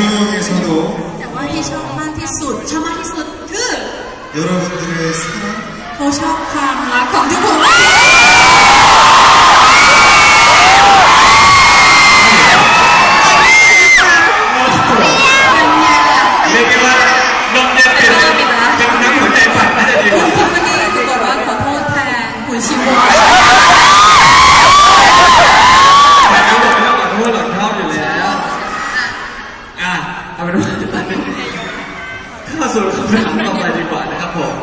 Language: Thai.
중에서도แต่ว่าที่ชอบมากที่สุดชอบมากที่สุดคือ여러분들의사랑เขาชอบความรักของทุกคนข้าสู่คำถามต่อไปดีกว่านะครับผม